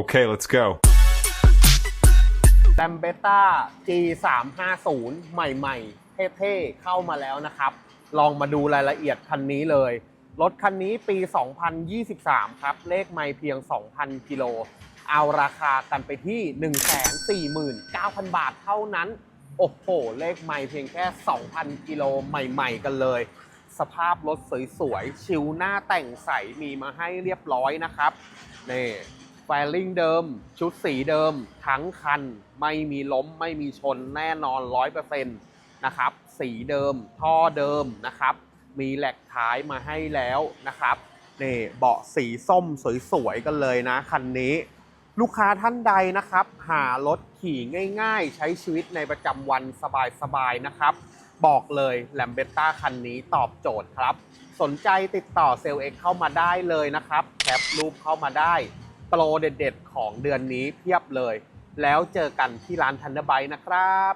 Okay, let's go. แ a มเบต้า G350 ใหม่ๆ เท่ๆ เข้ามาแล้วนะครับ ลองมาดูรายละเอียดคันนี้เลย รถคันนี้ปี 2023 ครับ เลขไม่เพียง 2,000 กิโล เอาราคากันไปที่ 149,000 บาทเท่านั้น โอ้โห เลขไม่เพียงแค่ 2,000 กิโลใหม่ๆ กันเลย สภาพรถสวยๆ ชิวหน้าแต่งใสมีมาให้เรียบร้อยนะครับ นี่ แฟลิงเดิม ชุดสีเดิม ทั้งคัน ไม่มีล้ม ไม่มีชนแน่นอน 100%นะครับ สีเดิม ท่อเดิมนะครับ มีแหลกท้ายมาให้แล้วนะครับนี่เบาะสีส้มสวยๆกันเลยนะคันนี้ ลูกค้าท่านใดนะครับ หารถขี่ง่าย ๆ ใช้ชีวิตในประจำวันสบายๆนะครับ บอกเลยแลมเบต้าคันนี้ตอบโจทย์ครับ สนใจติดต่อเซลล์เอ็กเข้ามาได้เลยนะครับแคปรูปเข้ามาได้ โปรเด็ดๆ ของเดือนนี้เพียบเลย แล้วเจอกันที่ร้านทันเดอร์ไบนะครับ